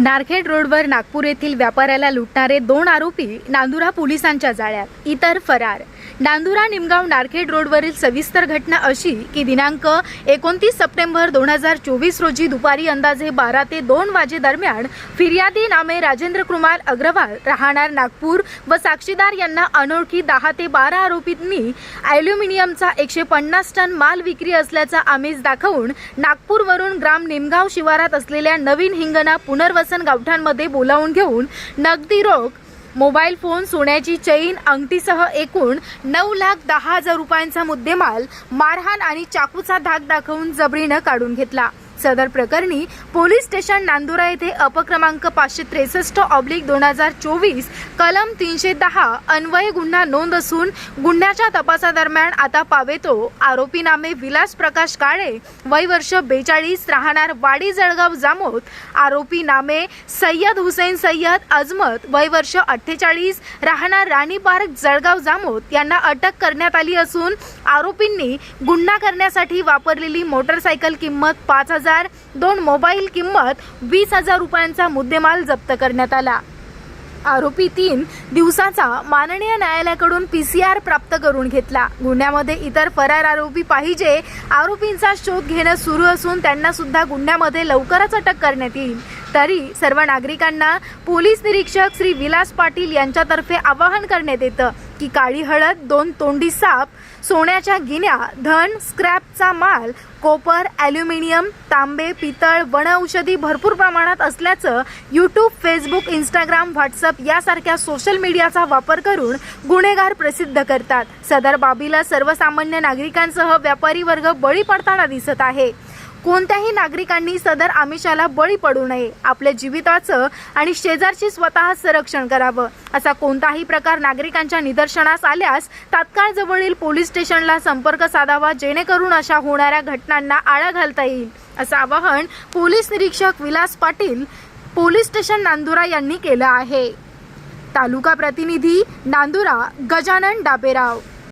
नारखेड रोडवर नागपूर येथील व्यापाऱ्याला लुटणारे दोन आरोपी नांदुरा पोलिसांच्या जाळ्यात इतर फरार. डांदुरा निमगाव नारखेड रोडवरील सविस्तर घटना अशी की दिनांक एकोणतीस सप्टेंबर दोन हजार चोवीस रोजी दुपारी अंदाजे बारा ते दोन वाजेदरम्यान फिर्यादी नामे राजेंद्र कुमार अग्रवाल राहणार नागपूर व साक्षीदार यांना अनोळखी दहा ते बारा आरोपींनी ॲल्युमिनियमचा एकशे पन्नास टन माल विक्री असल्याचा आमिष दाखवून नागपूरवरून ग्राम निमगाव शिवारात असलेल्या नवीन हिंगणा पुनर्वसन गावठांमध्ये बोलावून घेऊन नगदी रोख मोबाईल फोन सोन्याची चैन अंगठीसह एकूण नऊ लाख दहा हजार रुपयांचा मुद्देमाल मारहाण आणि चाकूचा धाक दाखवून जबरीनं काढून घेतला. सदर प्रकरणी पोलीस स्टेशन नांदुरा येथे अपक्रमांक पाचशे त्रेसष्ट ऑब्लिक दोन हजार चोवीस कलम तीनशे दहा अन्वय गुन्हा नोंद असून गुन्ह्याच्या तपासादरम्यान आता पावेतो. आरोपी नामे विलास प्रकाश काळे वय वर्ष बेचाळीस राहणार वाडी जळगाव जामोद. आरोपी नामे सय्यद हुसेन सय्यद अजमत वय वर्ष अठ्ठेचाळीस राहणार राणी पार्क जळगाव जामोद. यांना अटक करण्यात आली असून आरोपींनी गुन्हा करण्यासाठी वापरलेली मोटरसायकल किंमत पाच हजार दोन मोबाईल किंमत वीस हजार रुपयांचा मुद्देमाल जप्त करण्यात आला. आरोपी तीन दिवसाचा माननीय न्यायालयाकडून पी सी आर प्राप्त करून घेतला. गुन्ह्यामध्ये इतर फरार आरोपी पाहिजे आरोपींचा शोध घेणं सुरू असून त्यांना सुद्धा गुन्ह्यामध्ये लवकरच अटक करण्यात येईल. तरी सर्व नागरिकांना पोलीस निरीक्षक श्री विलास पाटील यांच्यातर्फे आवाहन करण्यात येतं. की काळी हळद दोन तोंडी साप सोन्याच्या गिन्या धन स्क्रॅपचा माल कोपर ॲल्युमिनियम तांबे पितळ वनऔषधी भरपूर प्रमाणात असल्याचं YouTube Facebook Instagram WhatsApp social social मीडियाचा वापर करून गुन्हेगार प्रसिद्ध करतात. सदर बाबीला सर्वसामान्य नागरिकांसह व्यापारी वर्ग बळी पडताना दिसत आहे. कोणत्याही नागरिकांनी सदर आमिषाला बळी पडू नये. आपल्या जीविताचं आणि शेजारची स्वतः संरक्षण करावं. असा कोणताही प्रकार नागरिकांच्या निदर्शनास आल्यास तात्काळ जवळील पोलीस स्टेशनला संपर्क साधावा जेणेकरून अशा होणाऱ्या घटनांना आळा घालता येईल. असं आवाहन पोलीस निरीक्षक विलास पाटील पोलीस स्टेशन नांदुरा यांनी केलं आहे. तालुका प्रतिनिधी नांदुरा गजानन डाबेराव.